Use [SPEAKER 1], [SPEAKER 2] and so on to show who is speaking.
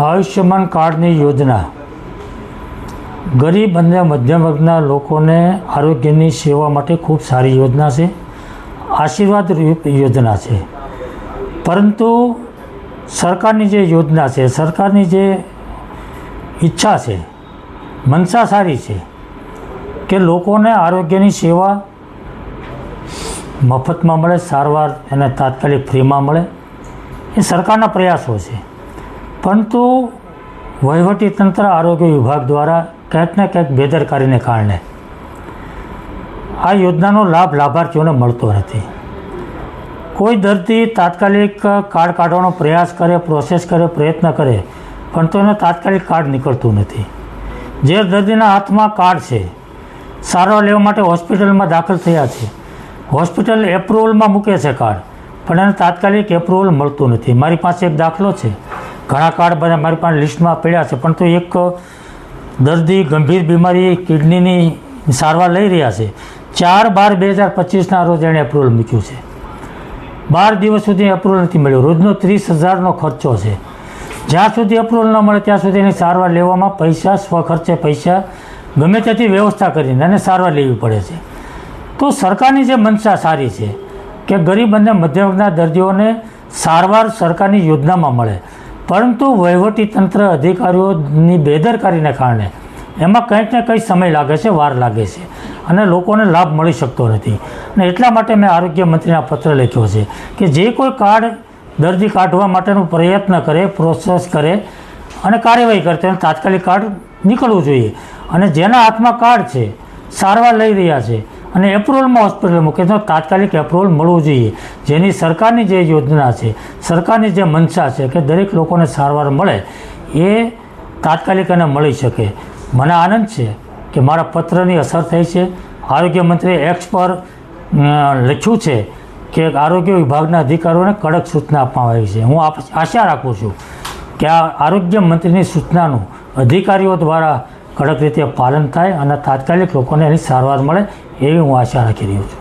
[SPEAKER 1] આયુષ્યમાન કાર્ડની યોજના. ગરીબ અને મધ્યમ વર્ગના લોકોને આરોગ્યની સેવા માટે ખૂબ સારી યોજના છે. આશીર્વાદ રૂપ યોજના છે. પરંતુ સરકારની જે યોજના છે, સરકારની જે ઈચ્છા છે મનસા સારી છે કે લોકોને આરોગ્યની સેવા મફતમાં મળે, સારવાર એને તાત્કાલિક ફ્રીમાં મળે, એ સરકારના પ્રયાસો છે. પરંતુ વહીવટી તંત્ર આરોગ્ય વિભાગ દ્વારા ક્યાંક ને ક્યાંક બેદરકારીને કારણે આ યોજનાનો લાભ લાભાર્થીઓને મળતો નથી. કોઈ દર્દી તાત્કાલિક કાર્ડ કાઢવાનો પ્રયાસ કરે પ્રોસેસ કરે, પ્રયત્ન કરે, પણ તો એનો તાત્કાલિક કાર્ડ નીકળતું નથી. જે દર્દીના હાથમાં કાર્ડ છે, સારવાર લેવા માટે હોસ્પિટલમાં દાખલ થયા છે. હોસ્પિટલ એપ્રુવલમાં મૂકે છે કાર્ડ, પણ એને તાત્કાલિક એપ્રુવલ મળતું નથી. મારી પાસે એક દાખલો છે. ઘણા કાર્ડ બધા મારી પાસે લિસ્ટમાં પડ્યા છે, પરંતુ એક દર્દી ગંભીર બીમારી કિડનીની સારવાર લઈ રહ્યા છે. ચાર બાર બે હજાર પચીસના રોજ એણે એપ્રુવલ મૂક્યું છે. બાર દિવસ સુધી એપ્રુવલ નથી મળ્યું. રોજનો ત્રીસ હજારનો ખર્ચો છે. જ્યાં સુધી એપ્રુવલ ન મળે, ત્યાં સુધી એની સારવાર લેવામાં પૈસા, સ્વખર્ચે પૈસા, ગમે ત્યાંથી વ્યવસ્થા કરીને એને સારવાર લેવી પડે છે. તો સરકારની જે મનસા સારી છે કે ગરીબ અને મધ્યવર્ગના દર્દીઓને સારવાર સરકારની યોજનામાં મળે. પરંતુ વહીવટી તંત્ર અધિકારીઓની બેદરકારીને કારણે એમાં કંઈક ને કંઈક સમય લાગે છે, વાર લાગે છે અને લોકોને લાભ મળી શકતો નથી. અને એટલા માટે મેં આરોગ્ય મંત્રીના પત્ર લખ્યો છે કે જે કોઈ કાર્ડ દર્દી કાઢવા માટેનો પ્રયત્ન કરે, પ્રોસેસ કરે અને કાર્યવાહી કરે, તેને તાત્કાલિક કાર્ડ નીકળવું જોઈએ. અને જેના હાથમાં કાર્ડ છે, સારવાર લઈ રહ્યા છે અને એપ્રુવલમાં હોસ્પિટલ મૂકે તો તાત્કાલિક એપ્રુવલ મળવું જોઈએ. જેની સરકારની જે યોજના છે, સરકારની જે મનસા છે કે દરેક લોકોને સારવાર મળે, એ તાત્કાલિક અને મળી શકે. મને આનંદ છે કે મારા પત્રની અસર થઈ છે. આરોગ્ય મંત્રીએ એક્સ પર લખ્યું છે કે આરોગ્ય વિભાગના અધિકારીઓને કડક સૂચના આપવામાં આવી છે. હું આશા રાખું છું કે આ આરોગ્ય મંત્રીની સૂચનાનું અધિકારીઓ દ્વારા કડક રીતે પાલન થાય અને તાત્કાલિક લોકોને એની સારવાર મળે એવી હું આશા રાખી રહ્યો છું.